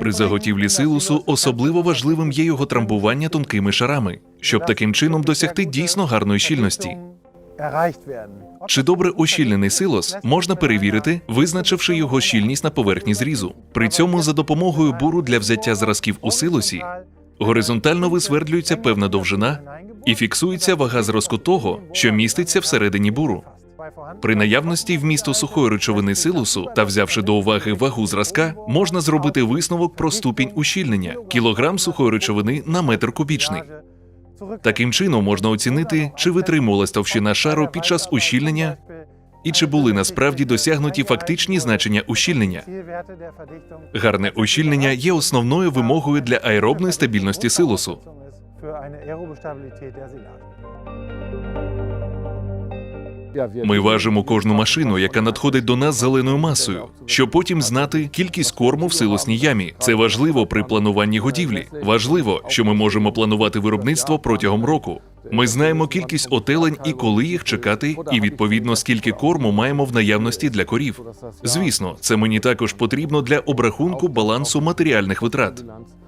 При заготівлі силусу особливо важливим є його трамбування тонкими шарами, щоб таким чином досягти дійсно гарної щільності. Чи добре ущільнений силос можна перевірити, визначивши його щільність на поверхні зрізу. При цьому за допомогою буру для взяття зразків у силосі горизонтально висвердлюється певна довжина і фіксується вага зразку того, що міститься всередині буру. При наявності вмісту сухої речовини силусу та взявши до уваги вагу зразка, можна зробити висновок про ступінь ущільнення кілограм сухої речовини на метр кубічний. Таким чином можна оцінити, чи витримувалась товщина шару під час ущільнення і чи були насправді досягнуті фактичні значення ущільнення. Гарне ущільнення є основною вимогою для аеробної стабільності силосу. Ми важимо кожну машину, яка надходить до нас зеленою масою, щоб потім знати кількість корму в силосній ямі. Це важливо при плануванні годівлі. Важливо, що ми можемо планувати виробництво протягом року. Ми знаємо кількість отелень і коли їх чекати, і відповідно скільки корму маємо в наявності для корів. Звісно, це мені також потрібно для обрахунку балансу матеріальних витрат.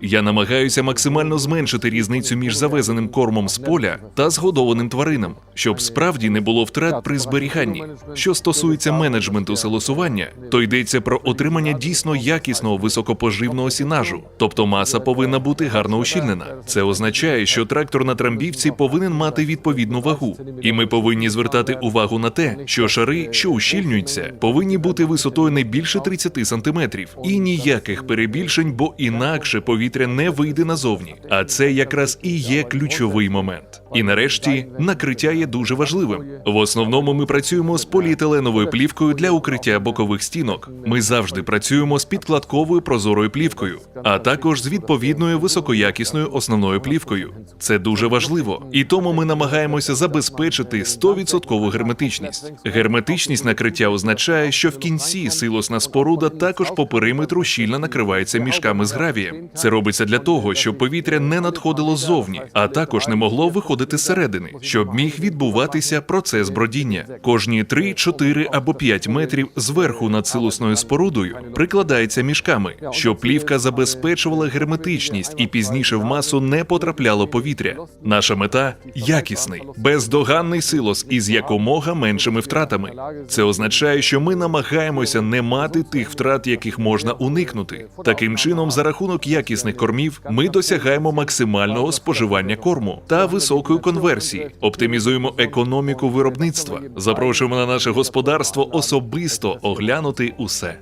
Я намагаюся максимально зменшити різницю між завезеним кормом з поля та згодованим тваринам, щоб справді не було втрат при зберіганні. Що стосується менеджменту селосування, то йдеться про отримання дійсно якісного високопоживного сінажу, тобто маса повинна бути гарно ущільнена. Це означає, що трактор на трамбівці повинен мати відповідну вагу, і ми повинні звертати увагу на те, що шари, що ущільнюються, повинні бути висотою не більше 30 сантиметрів, і ніяких перебільшень, бо інакше повітря не вийде назовні. А це якраз і є ключовий момент. І нарешті накриття є дуже важливим. В основному ми працюємо з поліетиленовою плівкою для укриття бокових стінок. Ми завжди працюємо з підкладковою прозорою плівкою, а також з відповідною високоякісною основною плівкою. Це дуже важливо, і тому ми намагаємося забезпечити 100% герметичність. Герметичність накриття означає, що в кінці силосна споруда також по периметру щільно накривається мішками з гравієм. Це робиться для того, щоб повітря не надходило ззовні, а також не могло виходити зсередини, щоб міг відбуватися процес бродіння. Кожні 3, 4 або 5 метрів зверху над силосною спорудою прикладається мішками, щоб плівка забезпечувала герметичність і пізніше в масу не потрапляло повітря. Наша мета якісний, бездоганний силос із якомога меншими втратами. Це означає, що ми намагаємося не мати тих втрат, яких можна уникнути. Таким чином, за рахунок якісних кормів, ми досягаємо максимального споживання корму та високої конверсії, оптимізуємо економіку виробництва. Запрошуємо на наше господарство особисто оглянути усе.